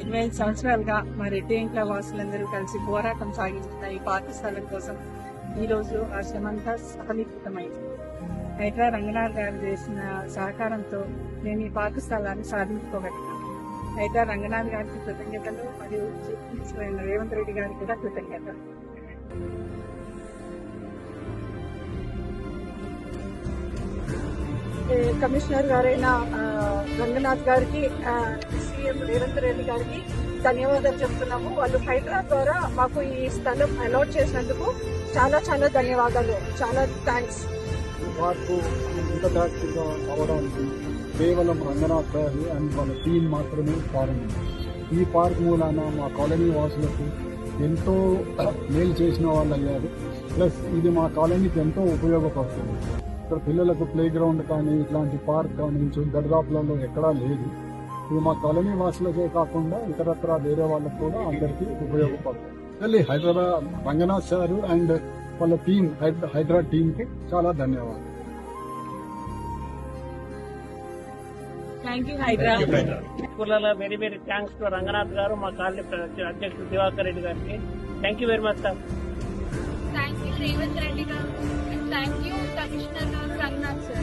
ఇరవై ఐదు సంవత్సరాలుగా మా రెడ్డి ఇంట్లో వాసులందరూ కలిసి పోరాటం సాగించిన ఈ పాఠశాల కోసం ఈ ఆ శ్రమంతా సఫలీకృతమైంది. హైదరా రంగనాథ్ గారు చేసిన సహకారంతో నేను ఈ పాఠశాలను సాధించుకోగలిగాను హైదరా రంగనాథ్ గారికి కృతజ్ఞతలు మరియు రేవంత్ రెడ్డి గారికి కూడా కృతజ్ఞతలు. కమిషనర్ గారైన రంగనాథ్ గారికి సీఎం రేవంత్ రెడ్డి గారికి ధన్యవాదాలు చెప్తున్నాము. వాళ్ళు హైదరాబాద్ ద్వారా మాకు ఈ స్థలం అలాట్ చేసినందుకు చాలా చాలా ధన్యవాదాలు. చాలా థ్యాంక్స్ పార్కు ఇంత యాక్టివ్గా అవడానికి కేవలం రంగనాథ్ గారు అండ్ వాళ్ళ టీం మాత్రమే కారణం. ఈ పార్క్ మూలాన మా కాలనీ వాసులకు ఎంతో మేలు చేసిన వాళ్ళు అయ్యారు. ప్లస్ ఇది మా కాలనీకి ఎంతో ఉపయోగపడుతుంది. ఇక్కడ పిల్లలకు ప్లే గ్రౌండ్ కానీ ఇట్లాంటి పార్క్ కానీ దరిదాపులలో ఎక్కడా లేదు. ఇది మా కాలనీ వాసులకే కాకుండా ఇతరత్ర వేరే వాళ్ళకు కూడా అందరికీ ఉపయోగపడుతుంది. మళ్ళీ హైదరాబాద్ రంగనాథ్ సారు అండ్ వాళ్ళ టీం హైదరా టీం కి చాలా ధన్యవాదాలు. Thank you Hyderabad very very thanks to Ranganath గారు మా కాలనీ అధ్యక్షుడు దివాకర్ రెడ్డి గారికి. Thank you very much sir thank you Revanth Reddy గారు. థ్యాంక్ యూ కమిషనర్ గారు రంగనాథ్ సార్.